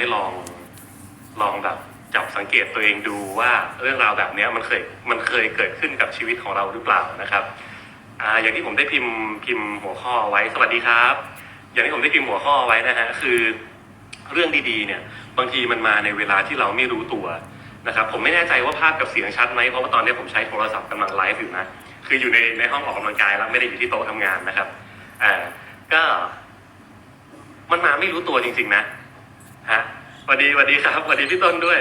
ได้ลองลองแบบจับสังเกตตัวเองดูว่าเรื่องราวแบบนี้มันเคยมันเคยเกิดขึ้นกับชีวิตของเราหรือเปล่านะครับอ่าอย่างที่ผมได้พิมพ์พิมพ์หัวข้อไว้สวัสดีครับ อย่างที่ผมได้พิมพ์หัวข้อไว้นะฮะคือเรื่องดีๆเนี่ยบางทีมันมาในเวลาที่เราไม่รู้ตัวนะครับผมไม่แน่ใจว่าภาพกับเสียงชัดไหมเพราะว่าตอนนี้ผมใช้โทรศัพท์กำลังไลฟ์อยู่นะคืออยู่ในในห้องออกกำลังกายแล้วไม่ได้อยู่ที่โต๊ะทำงานนะครับอ่าก็มันมาไม่รู้ตัวจริง ๆ นะ ฮะสวัสดีสวัสดีครับสวัสดีพี่ต้นด้วย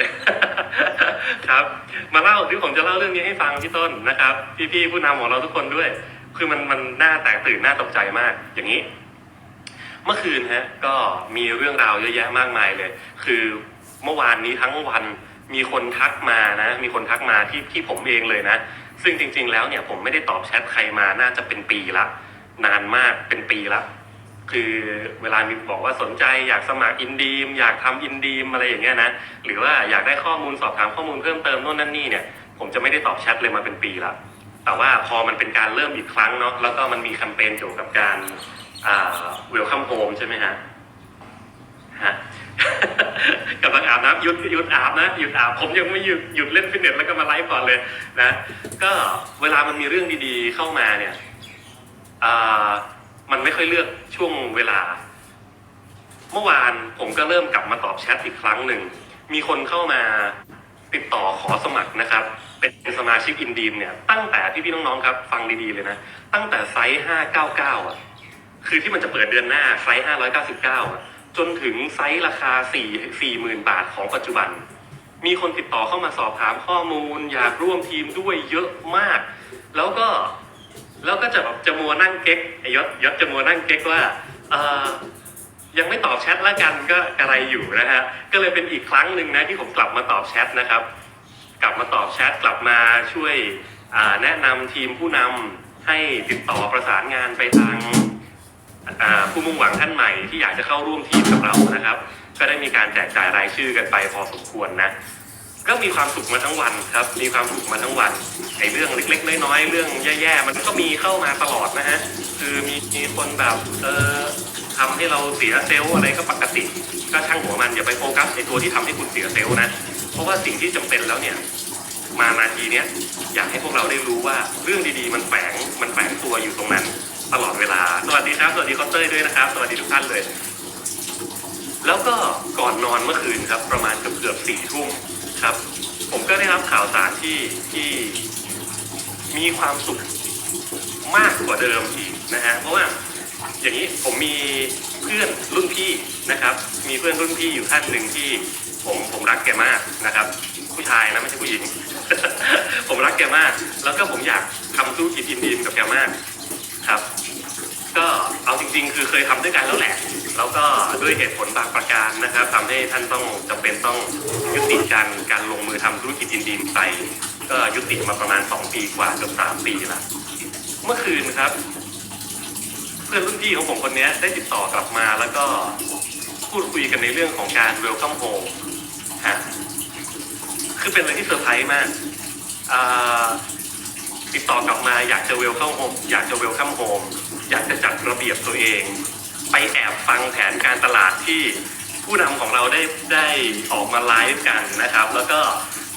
ครับ มาเล่าที่ผมจะเล่าเรื่องนี้ให้ฟังพี่ต้นนะครับ พี่ๆผู้นำของเราทุกคนด้วย คือมันมันน่าแตกตื่นน่าตกใจมาก อย่างนี้ เมื่อคืนฮะ ก็มีเรื่องราวเยอะแยะมากมายเลย คือเมื่อวานนี้ทั้งวันมีคนทักมานะ มีคนทักมาที่ที่ผมเองเลยนะ ซึ่งจริง ๆ แล้วเนี่ยผมไม่ได้ตอบแชทใครมาน่าจะเป็นปีละนานมากเป็นปีละ คือเวลามีบอกว่าสนใจอยากสมัครอินดีม อยากทำอินดีมอะไรอย่างเงี้ยนะหรือว่าอยากได้ข้อมูลสอบถามข้อมูลเพิ่มเติมโน่นนั่นนี่เนี่ยผมจะไม่ได้ตอบแชทเลยมาเป็นปีละแต่ว่าพอมันเป็นการเริ่มอีกครั้งเนาะแล้วก็มันมีแคมเปญเกี่ยวกับการเวลคัมโฮมใช่ไหมฮะฮะกำลังอาบน้ำหยุดหยุดอาบนะหยุดอาบผมยังไม่หยุดหยุดเล่นฟิตเนสแล้วก็มาไลฟ์ก่อนเลยนะก็เวลามันมีเรื่องดีๆเข้ามาเนี่ยอ่า มันไม่ค่อยเลือกช่วงเวลา เมื่อวานผมก็เริ่มกลับมาตอบแชทอีกครั้งหนึ่ง มีคนเข้ามาติดต่อขอสมัครนะครับ เป็นสมาชิกอินดีมเนี่ย ตั้งแต่พี่ๆน้องๆครับ ฟังดีๆเลยนะ ตั้งแต่ไซส์ 599 อะ คือที่มันจะเปิดเดือนหน้าไซส์ 599 อะ จนถึงไซส์ราคา 4 4 0,000 บาทของปัจจุบัน มีคนติดต่อเข้ามาสอบถามข้อมูล อยากร่วมทีมด้วยเยอะมาก แล้วก็ แล้วก็จะแบบจะมัวนั่งเก๊กไอ้ยศยศจะมัวนั่งเก๊กว่าเออยังไม่ตอบแชทแล้วกันก็อะไรอยู่นะฮะก็เลยเป็นอีกครั้งหนึ่งนะที่ผมกลับมาตอบแชทนะครับ กลับมาตอบแชทกลับมาช่วยแนะนำทีมผู้นำให้ติดต่อประสานงานไปทางผู้มุ่งหวังท่านใหม่ที่อยากจะเข้าร่วมทีมกับเรานะครับ ก็ได้มีการแจกจ่ายรายชื่อกันไปพอสมควรนะ ก็มีความสุขมาทั้งวันครับ มีความสุขมาทั้งวันไอ้เรื่องเล็ก ๆ น้อยๆเรื่องแย่ๆมันก็มีเข้ามาตลอดนะฮะคือมีมีคนแบบเออทำให้เราเสียเซลล์อะไรก็ปกติ ก็ช่างหัวมันอย่าไปโฟกัสในตัวที่ทำให้คุณเสียเซลล์นะ เพราะว่าสิ่งที่จำเป็นแล้วเนี่ยมานาทีเนี้ยอยากให้พวกเราได้รู้ว่าเรื่องดีๆ มันแฝงมันแฝงตัวอยู่ตรงนั้นตลอดเวลา สวัสดีครับ สวัสดีคอนเต้ยด้วยนะครับ สวัสดีทุกท่านเลย แล้วก็ก่อนนอนเมื่อคืนครับ ประมาณเกือบเกือบสี่ทุ่ม ครับ ผมก็ได้รับข่าวสารที่ที่มีความสุขมากกว่าเดิมอีกนะฮะเพราะว่าอย่างนี้ผมมีเพื่อนรุ่นพี่นะครับ มีเพื่อนรุ่นพี่อยู่ท่านหนึ่งที่ผมผมรักแกมากนะครับ ผู้ชายนะไม่ใช่ผู้หญิง ผมรักแกมาก แล้วก็ผมอยากทำธุรกิจอินดีมกับแกมากครับ ก็เอาจริง ๆ คือเคยทำด้วยกันแล้วแหละ แล้วก็ด้วยเหตุผลบางประการนะครับทำให้ท่านต้องจำเป็นต้องยุติการการลงมือทำธุรกิจอินดีมไป ก็ยุติมาประมาณ 2 ปีกว่าเกือบ3ปีละเมื่อคืนครับ เพื่อนรุ่นพี่ของผมคนนี้ได้ติดต่อกลับมาแล้วก็พูดคุยกันในเรื่องของการเวลคัมโฮมฮะคือเป็นอะไรที่เซอร์ไพรส์มากติดต่อกลับมาอยากจะเวลเข้าโฮมอยากจะเวลคัมโฮมอยากจะจัดระเบียบตัวเอง ไปแอบฟังแผนการตลาดที่ผู้นำของเราได้ได้ออกมาไลฟ์กันนะครับ แล้วก็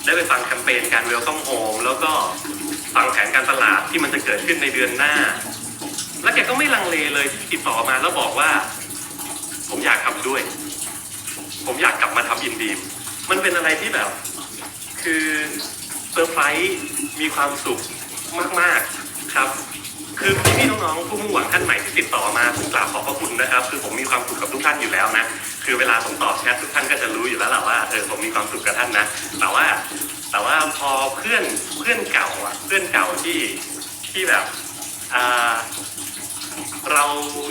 ได้ไปฟังแคมเปญการเวลคัมโฮมแล้วก็ฟังแผนการตลาดที่มันจะเกิดขึ้นในเดือนหน้า แล้วแกก็ไม่ลังเลเลยที่ติดต่อมาแล้วบอกว่า ผมอยากทำด้วย ผมอยากกลับมาทำอินดีมมันเป็นอะไรที่แบบ คือเซอร์ไพรส์มีความสุขมาก ๆ ครับ คือพี่พี่ๆน้องๆผู้มุ่งหวังท่านใหม่ที่ติดต่อมาผมกราบขอบพระคุณนะครับ คือผมมีความสุขกับทุกท่านอยู่แล้วนะ คือเวลาผมตอบแชททุกท่านก็จะรู้อยู่แล้วแหละว่าเออผมมีความสุขกับท่านนะ แต่ว่าแต่ว่าพอเพื่อนเพื่อนเก่าอะเพื่อนเก่าที่ที่แบบอ่าเรา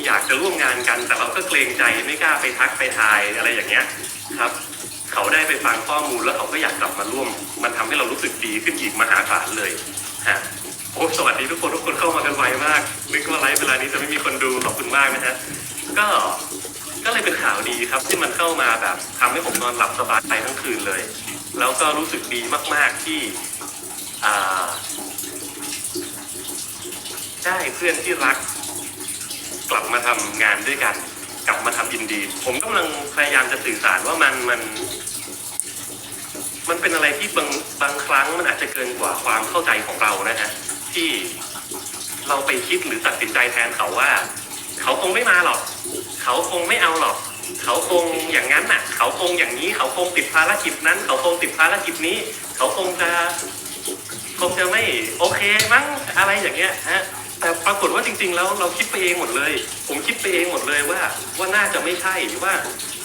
อยากจะร่วมงานกัน แต่เราก็เกรงใจไม่กล้าไปทักไปทายอะไรอย่างเงี้ยครับ เขาได้ไปฟังข้อมูลแล้วเขาก็อยากกลับมาร่วม มันทำให้เรารู้สึกดีขึ้นอีกมหาศาลเลยฮะ โอ้สวัสดีทุกคนทุกคนเข้ามากันไวมากนึกว่าไลฟ์เวลานี้จะไม่มีคนดูขอบคุณมากนะฮะก็ก็เลยเป็นข่าวดีครับที่มันเข้ามาแบบทำให้ผมนอนหลับสบายไปทั้งคืนเลย แล้วก็รู้สึกดีมาก ๆที่ได้เพื่อนที่รัก กลับมาทำงานด้วยกัน กลับมาทำอินดี ผมกำลังพยายามจะสื่อสารว่ามันมัน มันเป็นอะไรที่บางบางครั้งมันอาจจะเกินกว่าความเข้าใจของเรานะฮะ ที่เราไปคิดหรือตัดสินใจแทนเขาว่า เขาคงไม่มาหรอก เขาคงไม่เอาหรอก เขาคงอย่างนั้นน่ะ เขาคงอย่างนี้ เขาคงติดภารกิจนั้น เขาคงติดภารกิจนี้ เขาคงจะคงจะไม่โอเคมั้งอะไรอย่างเงี้ยฮะแต่ปรากฏว่าจริง ๆ แล้วเราคิดไปเองหมดเลย ผมคิดไปเองหมดเลยว่า ว่าน่าจะไม่ใช่ว่า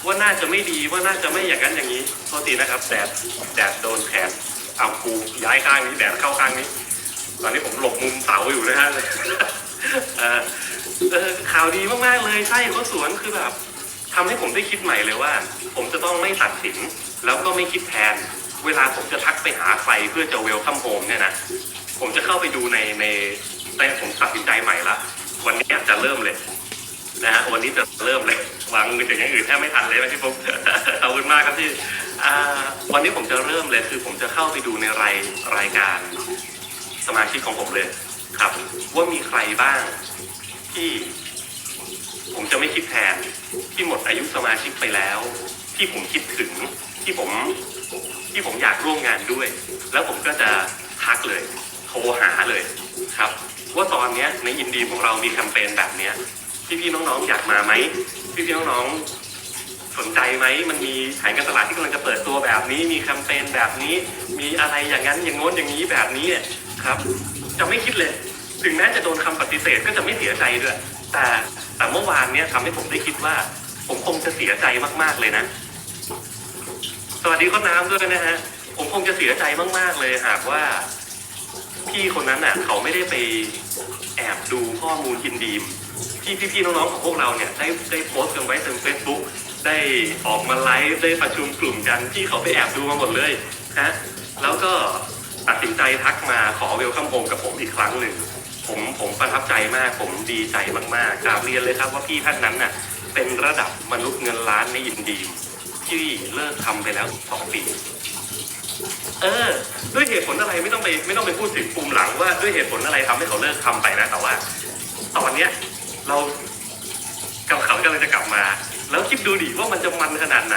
ว่าน่าจะไม่ดีว่าน่าจะไม่อย่างนั้นอย่างนี้โทษทีนะครับแดดแดดโดนแขนเอาครูย้ายข้างนี้แดดเข้าข้างนี้ ตอนนี้ผมหลบมุมเสาอยู่นะฮะเออเอข่าวดีมากๆเลยใช่รถสวนคือแบบทำให้ผมได้คิดใหม่เลยว่า ผมจะต้องไม่ตัดสินแล้วก็ไม่คิดแทน เวลาผมจะทักไปหาใครเพื่อจะเวลคัมโฮมเนี่ยนะผมจะเข้าไปดูในในในผมตัดสินใจใหม่ละวันนี้จะเริ่มเลยนะฮะวันนี้จะเริ่มเลยวางมือถึงอย่างอื่นแทบไม่ทันเลยนะพี่ปุ๊บขอบคุณมากครับพี่อ่าวันนี้ผมจะเริ่มเลยคือผมจะเข้าไปดูในรายรายการ สมาชิกของผมเลยครับ ว่ามีใครบ้างที่ผมจะไม่คิดแทนที่หมดอายุสมาชิกไปแล้ว ที่ผมคิดถึงที่ผมที่ผมอยากร่วมงานด้วย แล้วผมก็จะทักเลยโทรหาเลยครับ ว่าตอนนี้ในอินดีของเรามีแคมเปญแบบนี้ยพี่ๆน้องๆอยากมาไหมพี่ๆน้องๆสนใจไหมมันมีแผนการตลาดที่กำลังจะเปิดตัวแบบนี้ มีแคมเปญแบบนี้ มีอะไรอย่างนั้นอย่างโน้นอย่างนี้แบบนี้ ครับ จะไม่คิดเลย ถึงแม้จะโดนคำปฏิเสธก็จะไม่เสียใจด้วย แต่แต่เมื่อวานเนี่ยทำให้ผมได้คิดว่า ผมคงจะเสียใจมากๆเลยนะ สวัสดีข้อน้ำด้วยนะฮะ ผมคงจะเสียใจมากๆเลยหากว่า พี่คนนั้นน่ะ เขาไม่ได้ไปแอบดูข้อมูลอินดีมที่พี่ๆน้องๆของพวกเราเนี่ยได้ได้โพสต์กันไว้ทางเฟซบุ๊กได้ออกมาไลฟ์ได้ประชุมกลุ่มกันที่เขาไปแอบดูมาหมดเลยฮะแล้วก็ ตัดสินใจทักมาขอเวลคัมโฮมกับผมอีกครั้งหนึ่ง ผมผมประทับใจมากผมดีใจมากๆกราบเรียนเลยครับว่าพี่ท่านนั้นน่ะเป็นระดับมนุษย์เงินล้านในอินดีมที่เลิกทำไปแล้วสองปี เออ ด้วยเหตุผลอะไรไม่ต้องไปไม่ต้องไปพูดถึงปุ่มหลังว่าด้วยเหตุผลอะไรทำให้เขาเลิกทำไปนะแต่ว่า ตอนเนี้ยเรากำเขากำลังจะกลับมา แล้วคิดดูดิว่ามันจะมันขนาดไหน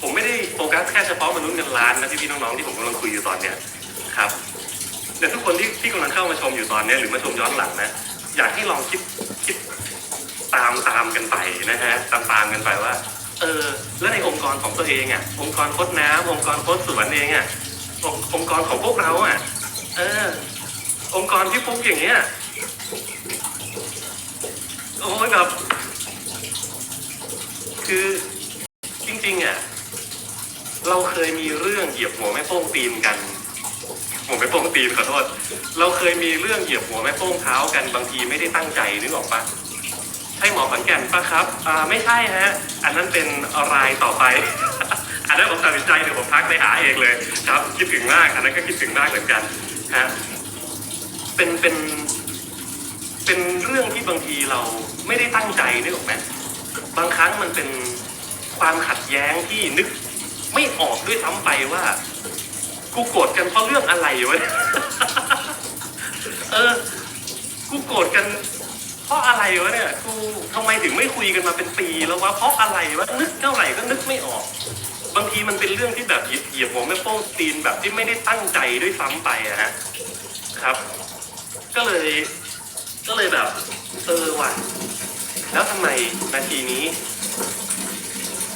ผมไม่ได้โฟกัสแค่เฉพาะมนุษย์เงินล้านนะพี่ๆน้องๆที่ผมกำลังคุยอยู่ตอนเนี้ย ครับแต่ทุกคนที่ที่กำลังเข้ามาชมอยู่ตอนนี้หรือมาชมย้อนหลังนะ อยากให้ลองคิดคิดตามตามกันไปนะฮะตามตามกันไปว่า เออ แล้วในองค์กรของตัวเองอะ องค์กรโคดน้ำองค์กรโคดสวนเองอะองค์งกรของพวกเราอะ เออ องค์กรที่ปุ๊กอย่างเงี้ยโอ้ยแบบคือจริงๆอะเราเคยมีเรื่องเหยียบหัวแม่โป้งตีนกัน หัวแม่โป้งตีนขอโทษ เราเคยมีเรื่องเหยียบหัวแม่โป้งเท้ากันบางทีไม่ได้ตั้งใจนึกออกปะใช่หมอขอนแก่นปะครับ อ่าไม่ใช่ฮะ อันนั้นเป็นรายต่อไป อันนั้นผมตัดสินใจเดี๋ยวผมพักไปหาเองเลยครับ คิดถึงมาก อันนั้นก็คิดถึงมากเหมือนกันฮะ เป็นเป็น เป็นเรื่องที่บางทีเราไม่ได้ตั้งใจนึกออกไหมบางครั้งมันเป็นความขัดแย้งที่นึกไม่ออกด้วยซ้ำไปว่า กูโกรธกันเพราะเรื่องอะไรวะเนี่ยเออ กูโกรธกัน เพราะอะไรวะเนี่ย กูทำไมถึงไม่คุยกันมาเป็นปีแล้ววะ เพราะอะไรวะ นึกเท่าไหร่ก็นึกไม่ออก บางทีมันเป็นเรื่องที่แบบเหยียบหัวแม่โป้งตีนแบบที่ไม่ได้ตั้งใจด้วยซ้ำไปอะฮะ ครับ ก็เลย ก็เลยแบบ เออว่ะ แล้วทำไมนาทีนี้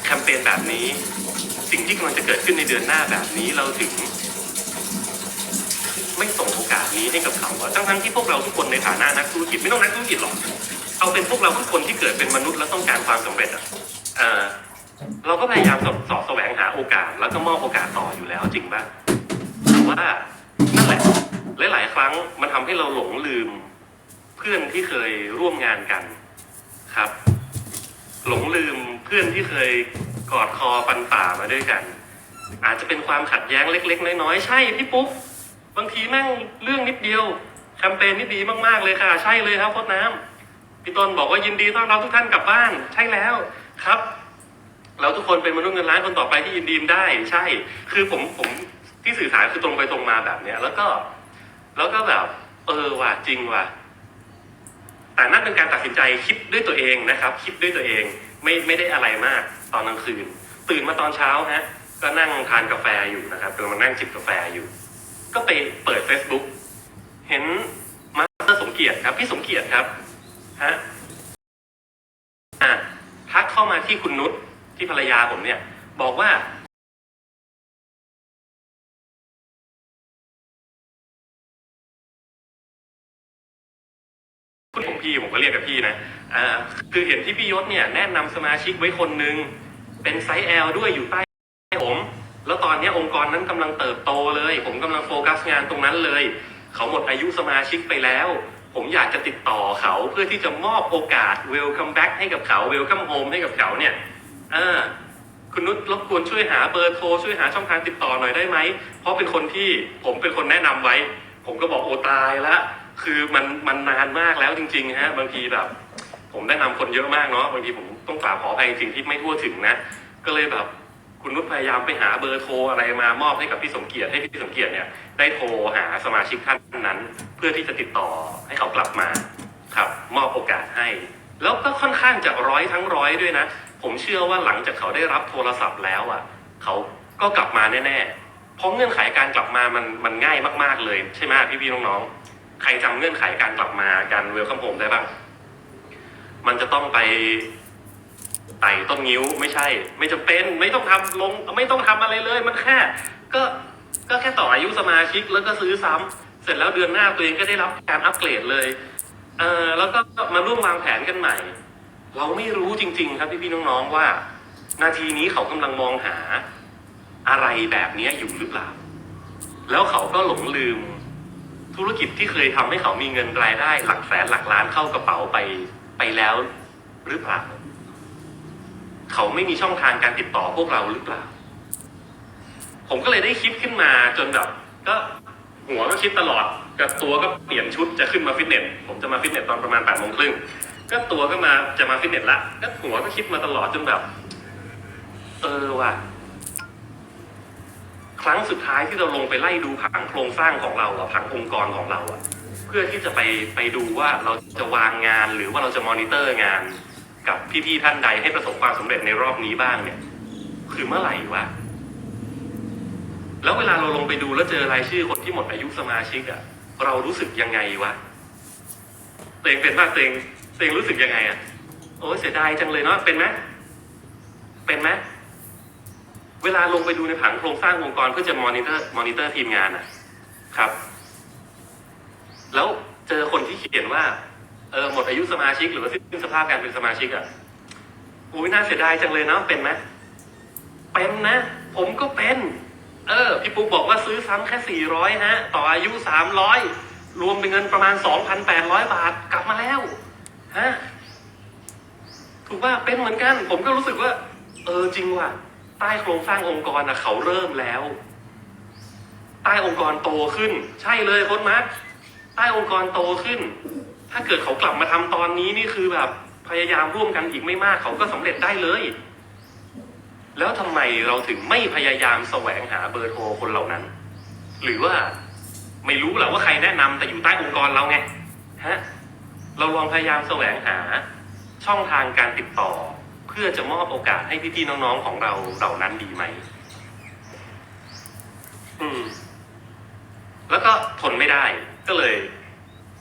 แคมเปญแบบนี้ สิ่งที่กำลังจะเกิดขึ้นในเดือนหน้าแบบนี้เราถึง ไม่ส่งโอกาสนี้ให้กับเขาทั้งทั้งๆที่พวกเราทุกคนในฐานะนักธุรกิจไม่ต้องนักธุรกิจหรอกเอาเป็นพวกเราทุกคนที่เกิดเป็นมนุษย์และต้องการความสำเร็จอะเราก็พยายามสอบสอบแสวงหาโอกาส แล้วก็มอบโอกาสต่ออยู่แล้วจริงป่ะแต่ว่านั่นแหละหลายๆครั้งมันทำให้เราหลงลืม เพื่อนที่เคยร่วมงานกันครับ หลงลืมเพื่อนที่เคย กอดคอฟันฝ่ามาด้วยกัน อาจจะเป็นความขัดแย้งเล็ก ๆ น้อยๆใช่พี่ปุ๊กบางทีแม่งเรื่องนิดเดียวแคมเปญนี่ดีมากๆเลยค่ะ ใช่เลยครับโคตรน้ำพี่ต้นบอกว่ายินดีต้อนรับทุกท่านกลับบ้าน ใช่แล้วครับ เราทุกคนเป็นมนุษย์เงินล้านคนต่อไปที่ยินดีได้ใช่ คือผมผมที่สื่อสารคือตรงไปตรงมาแบบเนี้ย แล้วก็ แล้วก็แบบ เออว่ะจริงว่ะแต่นั่นเป็นการตัดสินใจคิดด้วยตัวเองนะครับ คิดด้วยตัวเอง ไม่ไม่ได้อะไรมากตอนกลางคืน ตื่นมาตอนเช้าฮะก็นั่งทานกาแฟอยู่นะครับกำลังนั่งจิบกาแฟอยู่ ก็ไปเปิด Facebook เห็นมาสเตอร์สมเกียรติครับพี่สมเกียรติครับฮะอะทักเข้ามาที่คุณนุชที่ภรรยาผมเนี่ย บอกว่า ผมพี่ผมก็เรียกกับพี่นะอ่าคือเห็นที่พี่ยศเนี่ยแนะนำสมาชิกไว้คนหนึ่งเป็นไซส์ L ด้วยอยู่ใต้ผม แล้วตอนนี้องค์กรนั้นกำลังเติบโตเลย ผมกำลังโฟกัสงานตรงนั้นเลย เขาหมดอายุสมาชิกไปแล้ว ผมอยากจะติดต่อเขาเพื่อที่จะมอบโอกาส welcome back ให้กับเขา welcome home ให้กับเขาเนี่ยอ่าคุณนุชรบกวนช่วยหาเบอร์โทรช่วยหาช่องทางติดต่อหน่อยได้ไหม เพราะเป็นคนที่ผมเป็นคนแนะนำไว้ ผมก็บอกโอตายละ คือมันมันนานมากแล้วจริงๆฮะบางทีแบบ ผมแนะนำคนเยอะมากเนาะบางทีผมต้องกราบขออภัยจริงๆที่ไม่ทั่วถึงนะ ก็เลยแบบคุณนุชพยายามไปหาเบอร์โทรอะไรมามอบให้กับพี่สมเกียรติให้พี่สมเกียรติเนี่ยได้โทรหาสมาชิกท่านนั้น เพื่อที่จะติดต่อให้เขากลับมาครับ มอบโอกาสให้ แล้วก็ค่อนข้างจะร้อยทั้งร้อยด้วยนะ ผมเชื่อว่าหลังจากเขาได้รับโทรศัพท์แล้วอะ เขาก็กลับมาแน่ๆเพราะเงื่อนไขการกลับมามันมันง่ายมาก ๆเลย ใช่ไหมพี่ๆน้องๆ ใครจำเงื่อนไขการกลับมาการเวลคัมโฮมได้บ้าง มันจะต้องไปไต่ต้นงิ้วไม่ใช่ ไม่จำเป็นไม่ต้องทำลงไม่ต้องทำอะไรเลย มันแค่ ก็ก็แค่ต่ออายุสมาชิกแล้วก็ซื้อซ้ำเสร็จแล้วเดือนหน้าตัวเองก็ได้รับการอัปเกรดเลยเออแล้วก็มาร่วมวางแผนกันใหม่ เราไม่รู้จริง ๆ ครับพี่ๆน้องๆว่า นาทีนี้เขากำลังมองหาอะไรแบบนี้อยู่หรือเปล่า แล้วเขาก็หลงลืม ธุรกิจที่เคยทำให้เขามีเงินรายได้ หลักแสนหลักล้านเข้ากระเป๋าไปไปแล้วหรือเปล่า เขาไม่มีช่องทางการติดต่อพวกเราหรือเปล่า ผมก็เลยได้คิดขึ้นมาจนแบบก็หัวก็คิดตลอดกับตัวก็เปลี่ยนชุดจะขึ้นมาฟิตเนสผมจะมาฟิตเนสตอนประมาณแปดโมงครึ่งก็ตัวก็มาจะมาฟิตเนสละก็หัวก็คิดมาตลอดจนแบบ เออว่ะ ครั้งสุดท้ายที่เราลงไปไล่ดูผังโครงสร้างของเราอะผังองค์กรของเราอะเพื่อที่จะไปไปดูว่าเราจะวางงานหรือว่าเราจะมอนิเตอร์งาน กับพี่ๆท่านใดให้ประสบความสำเร็จในรอบนี้บ้างเนี่ย คือเมื่อไหร่วะแล้วเวลาเราลงไปดูแล้วเจอรายชื่อคนที่หมดอายุสมาชิกอะเรารู้สึกยังไงวะเตงเป็นป่ะเตงเตงรู้สึกยังไงอะโอ้เสียดายจังเลยเนาะเป็นไหมเป็นไหม เวลาลงไปดูในผังโครงสร้างองค์กรเพื่อจะมอนิเตอร์มอนิเตอร์ทีมงานนะครับ แล้วเจอคนที่เขียนว่าเออหมดอายุสมาชิกหรือว่าสิ้นสภาพการเป็นสมาชิกอะ่ะอุ้ยน่าเสียดายจังเลยเนาะเป็นไหมเป็นนะ ผมก็เป็น เออ พี่ปุ๊กบอกว่าซื้อซ้ำแค่สี่ร้อยฮะ ต่ออายุสามร้อยรวมเป็นเงินประมาณสองพันแปดร้อยบาทกลับมาแล้วฮะถูกว่าเป็นเหมือนกัน ผมก็รู้สึกว่า เออจริงว่ะ ใต้โครงสร้างองค์กรนะเขาเริ่มแล้ว ใต้องค์กรโตขึ้น ใช่เลยโค้ดมาร์คใต้องค์กรโตขึ้น ถ้าเกิดเขากลับมาทำตอนนี้นี่คือแบบพยายามร่วมกันอีกไม่มากเขาก็สำเร็จได้เลย แล้วทำไมเราถึงไม่พยายามแสวงหาเบอร์โทรคนเหล่านั้น หรือว่าไม่รู้แหละว่าใครแนะนำแต่อยู่ใต้องค์กรเราไงฮะเราลองพยายามแสวงหาช่องทางการติดต่อ พื่อจะมอบโอกาสให้พี่ๆน้องๆของเราเหล่านั้นดีไหม อืม แล้วก็ทนไม่ได้ ก็เลย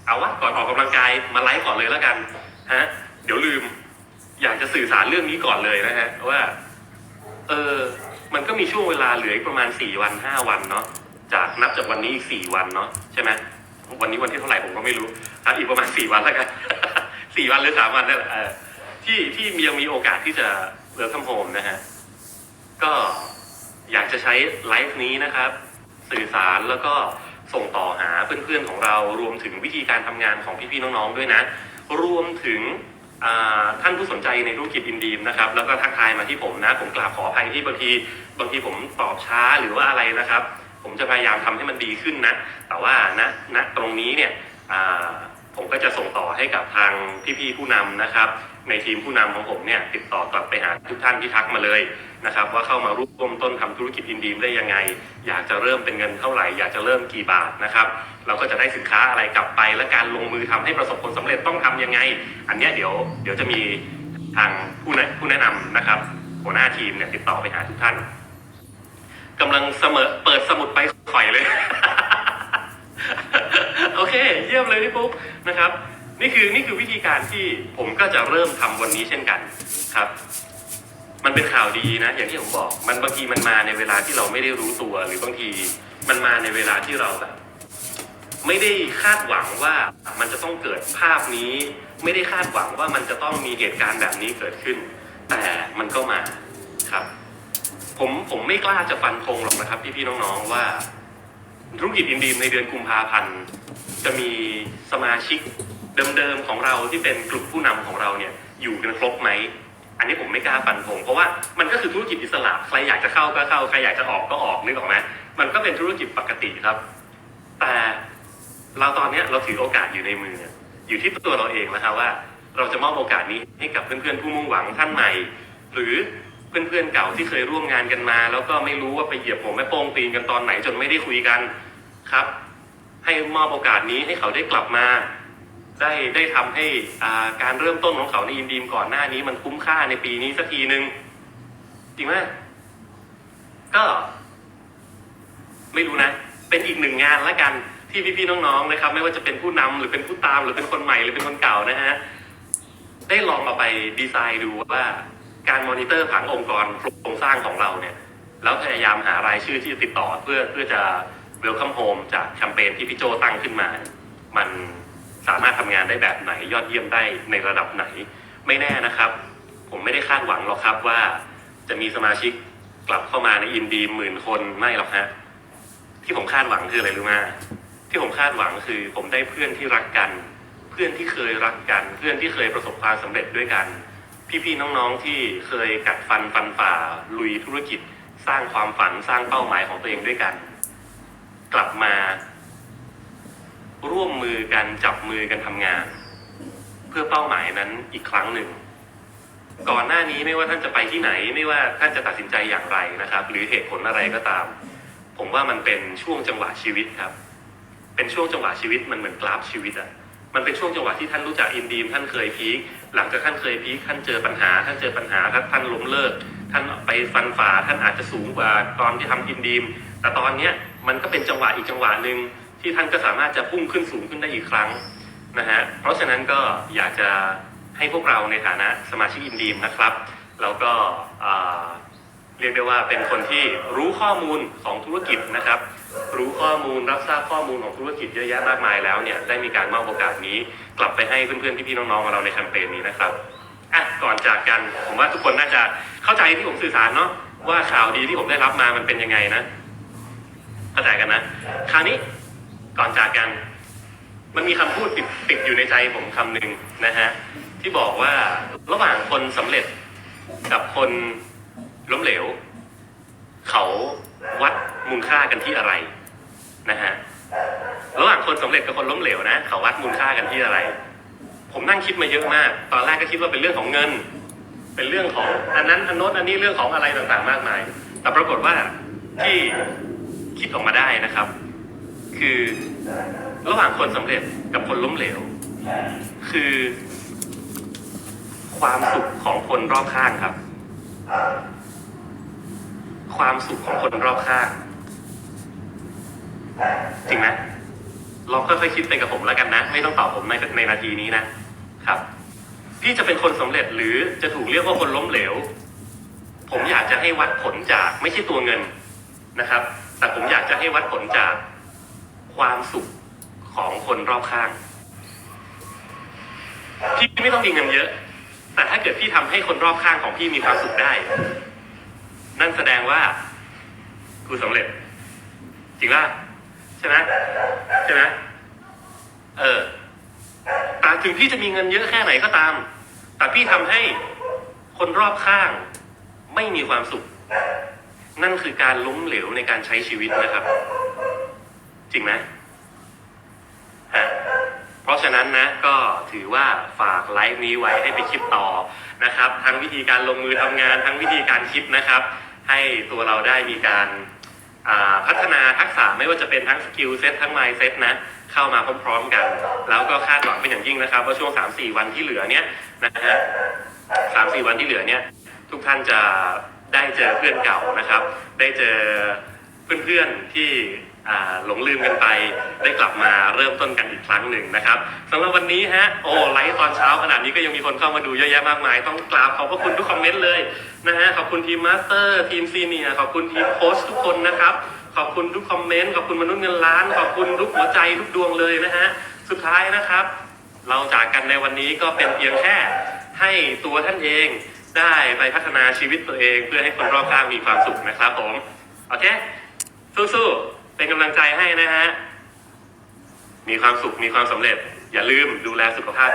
เอาวะก่อนออกกำลังกายมาไลฟ์ก่อนเลยแล้วกัน ฮะ เดี๋ยวลืม อยากจะสื่อสารเรื่องนี้ก่อนเลยนะฮะ ว่า เออ มันก็มีช่วงเวลาเหลืออีกประมาณสี่วันห้าวันเนาะ จากนับจากวันนี้อีกสี่วันเนาะใช่ไหมวันนี้วันที่เท่าไหร่ผมก็ไม่รู้อีกประมาณสี่วันแล้วกันสี่วันหรือสามวันนั่นแหละ ที่ที่ยังมีโอกาสที่จะเวิร์คคัมโฮมนะฮะ ก็อยากจะใช้ไลฟ์นี้นะครับ สื่อสารแล้วก็ส่งต่อหาเพื่อนๆของเรารวมถึงวิธีการทำงานของพี่ๆน้องๆด้วยนะ รวมถึงท่านผู้สนใจในธุรกิจอินดีมนะครับ แล้วก็ทักทายมาที่ผมนะ ผมกราบขออภัยที่บางทีบางทีผมตอบช้าหรือว่าอะไรนะครับ ผมจะพยายามทำให้มันดีขึ้นนะ แต่ว่านะณตรงนี้เนี่ย ผมก็จะส่งต่อให้กับทางพี่ๆผู้นำนะครับ ในทีมผู้นำของผมเนี่ยติดต่อกลับไปหาทุกท่านที่ทักมาเลยนะครับ ว่าเข้ามาร่วมต้นทำธุรกิจอินดีมได้ยังไง อยากจะเริ่มเป็นเงินเท่าไหร่ อยากจะเริ่มกี่บาทนะครับ เราก็จะได้สินค้าอะไรกลับไป และการลงมือทำให้ประสบผลสำเร็จต้องทำยังไง อันนี้เดี๋ยวเดี๋ยวจะมีทางผู้แนะผู้แนะนำนะครับหัวหน้าทีมเนี่ยติดต่อไปหาทุกท่านกำลังเสมอเปิดสมุดไปข่อยเลย เค เยี่ยมเลยพี่ปุ๊กนะครับ นี่คือนี่คือวิธีการที่ผมก็จะเริ่มทำวันนี้เช่นกันครับ มันเป็นข่าวดีนะ อย่างที่ผมบอก มันบางทีมันมาในเวลาที่เราไม่ได้รู้ตัว หรือบางทีมันมาในเวลาที่เราแบบไม่ได้คาดหวังว่ามันจะต้องเกิดภาพนี้ ไม่ได้คาดหวังว่ามันจะต้องมีเหตุการณ์แบบนี้เกิดขึ้น แต่มันก็มาครับ ผมผมไม่กล้าจะฟันธงหรอกนะครับ พี่ๆน้องๆว่า ธุรกิจอินดีมในเดือนกุมภาพันธ์จะมีสมาชิกเดิมๆของเราที่เป็นกลุ่มผู้นำของเราเนี่ยอยู่กันครบไหม อันนี้ผมไม่กล้าฟันธงเพราะว่ามันก็คือธุรกิจอิสระใครอยากจะเข้าก็เข้าใครอยากจะออกก็ออกนึกออกไหมมันก็เป็นธุรกิจปกติครับ แต่เราตอนนี้เราถือโอกาสอยู่ในมือ อยู่ที่ตัวเราเองนะครับว่า เราจะมอบโอกาสนี้ให้กับเพื่อนๆผู้มุ่งหวังท่านใหม่ หรือ เพื่อนๆเก่าที่เคยร่วมงานกันมา แล้วก็ไม่รู้ว่าไปเหยียบหัวแม่โป้งตีนกันตอนไหนจนไม่ได้คุยกันครับ ให้มอบโอกาสนี้ให้เขาได้กลับมา ได้ได้ทำให้การเริ่มต้นของเขาในอินดีมก่อนหน้านี้มันคุ้มค่าในปีนี้สักทีหนึ่งจริงไหมก็ ไม่รู้นะ เป็นอีกหนึ่งงานละกันที่พี่ๆน้องๆนะครับ ไม่ว่าจะเป็นผู้นำหรือเป็นผู้ตาม หรือเป็นคนใหม่หรือเป็นคนเก่านะฮะได้ลองเอาไปดีไซน์ดูว่า การมอนิเตอร์ผังองค์กรโครงสร้างของเราเนี่ยแล้วพยายามหารายชื่อที่ติดต่อเพื่อเพื่อจะ Welcome Home จากแคมเปญที่พี่โจตั้งขึ้นมา มันสามารถทำงานได้แบบไหนยอดเยี่ยมได้ในระดับไหน ไม่แน่นะครับ ผมไม่ได้คาดหวังหรอกครับว่าจะมีสมาชิกกลับเข้ามาในอินดีหมื่นคนไม่หรอกฮะที่ผมคาดหวังคืออะไรรู้ไหมที่ผมคาดหวังคือผมได้เพื่อนที่รักกัน เพื่อนที่เคยรักกัน เพื่อนที่เคยประสบความสำเร็จด้วยกัน พี่ๆน้องๆที่เคยกัดฟันฟันฝ่าลุยธุรกิจ สร้างความฝันสร้างเป้าหมายของตัวเองด้วยกัน กลับมา ร่วมมือกันจับมือกันทำงาน เพื่อเป้าหมายนั้นอีกครั้งหนึ่ง ก่อนหน้านี้ไม่ว่าท่านจะไปที่ไหน ไม่ว่าท่านจะตัดสินใจอย่างไรนะครับ หรือเหตุผลอะไรก็ตาม ผมว่ามันเป็นช่วงจังหวะชีวิตครับ เป็นช่วงจังหวะชีวิตมันเหมือนกราฟชีวิตอะ มันเป็นช่วงจังหวะที่ท่านรู้จักอินดีมท่านเคยพีคหลังจากท่านเคยพีคท่านเจอปัญหา ท่านเจอปัญหาท่านท่านล้มเลิก ท่านไปฟันฝ่าท่านอาจจะสูงกว่าตอนที่ทำอินดีม แต่ตอนเนี้ยมันก็เป็นจังหวะอีกจังหวะหนึ่งที่ท่านก็สามารถจะพุ่งขึ้นสูงขึ้นได้อีกครั้งนะฮะเพราะฉะนั้นก็อยากจะให้พวกเราในฐานะสมาชิกอินดีมนะครับ แล้วก็ เรียกได้ว่าเป็นคนที่รู้ข้อมูลของธุรกิจนะครับ รู้ข้อมูลรับทราบข้อมูลของธุรกิจเยอะแยะมากมายแล้วเนี่ยได้มีการมอบโอกาสนี้ กลับไปให้เพื่อนๆพี่ๆน้องๆของเราในแคมเปญนี้นะครับอะก่อนจากกันผมว่าทุกคนน่าจะเข้าใจที่ผมสื่อสารเนาะว่าข่าวดีที่ผมได้รับมามันเป็นยังไงนะเข้าใจกันนะ คราวนี้ก่อนจากกัน มันมีคำพูดติดติดอยู่ในใจผมคำหนึ่งนะฮะที่บอกว่าระหว่างคนสำเร็จกับคน ล้มเหลว เขาวัดมูลค่ากันที่อะไรนะฮะระหว่างคนสำเร็จกับคนล้มเหลวนะเขาวัดมูลค่ากันที่อะไร ผมนั่งคิดมาเยอะมาก ตอนแรกก็คิดว่าเป็นเรื่องของเงิน เป็นเรื่องของอันนั้นอันโน้นอันนี้เรื่องของอะไรต่างๆ มากมาย แต่ปรากฏว่าที่คิดออกมาได้นะครับ คือระหว่างคนสำเร็จกับคนล้มเหลว คือ ความสุขของคนรอบข้างครับ ความสุขของคนรอบข้างจริงไหมลองค่อยๆคิดไปกับผมแล้วกันนะ ไม่ต้องตอบผมในในนาทีนี้นะครับที่จะเป็นคนสำเร็จหรือจะถูกเรียกว่าคนล้มเหลว ผมอยากจะให้วัดผลจากไม่ใช่ตัวเงินนะครับ แต่ผมอยากจะให้วัดผลจากความสุขของคนรอบข้าง พี่ไม่ต้องมีเงินเยอะ แต่ถ้าเกิดพี่ทำให้คนรอบข้างของพี่มีความสุขได้ นั่นแสดงว่ากูสำเร็จ จริงป่ะใช่ไหมใช่ไหมเออแต่ถึงพี่จะมีเงินเยอะแค่ไหนก็ตาม แต่พี่ทำให้คนรอบข้างไม่มีความสุข นั่นคือการล้มเหลวในการใช้ชีวิตนะครับ จริงไหมฮะเพราะฉะนั้นนะก็ถือว่าฝากไลฟ์นี้ไว้ให้ไปคิดต่อนะครับ ทั้งวิธีการลงมือทำงาน ทั้งวิธีการคิดนะครับ ให้ตัวเราได้มีการพัฒนาทักษะไม่ว่าจะเป็นทั้งสกิลเซ็ตทั้งไมซ์เซ็ตนะเข้ามาพร้อมๆกัน แล้วก็คาดหวังเป็นอย่างยิ่งนะครับ ว่าช่วง 3-4 วันที่เหลือเนี้ยนะฮะสามสี่วันที่เหลือเนี้ยทุกท่านจะได้เจอเพื่อนเก่านะครับ ได้เจอเพื่อนๆที่อ่ หลงลืมกันไปได้กลับมาเริ่มต้นกันอีกครั้งหนึ่งนะครับสำหรับวันนี้ฮะโอ้ไลฟ์ตอนเช้าขนาดนี้ก็ยังมีคนเข้ามาดูเยอะแยะมากมาย ต้องกราบขอบพระคุณทุกคอมเมนต์เลยนะฮะขอบคุณทีมมาสเตอร์ทีมซีเนียขอบคุณทีมโค้ชทุกคนนะครับขอบคุณทุกคอมเมนต์ขอบคุณมนุษย์เงินล้าน ขอบคุณทุกหัวใจทุกดวงเลยนะฮะสุดท้ายนะครับ เราจากกันในวันนี้ก็เป็นเพียงแค่ให้ตัวท่านเองได้ไปพัฒนาชีวิตตัวเอง เพื่อให้คนรอบข้างมีความสุขนะครับผมโอเคสู้ๆ เป็นกำลังใจให้นะฮะ มีความสุข มีความสำเร็จ อย่าลืมดูแลสุขภาพ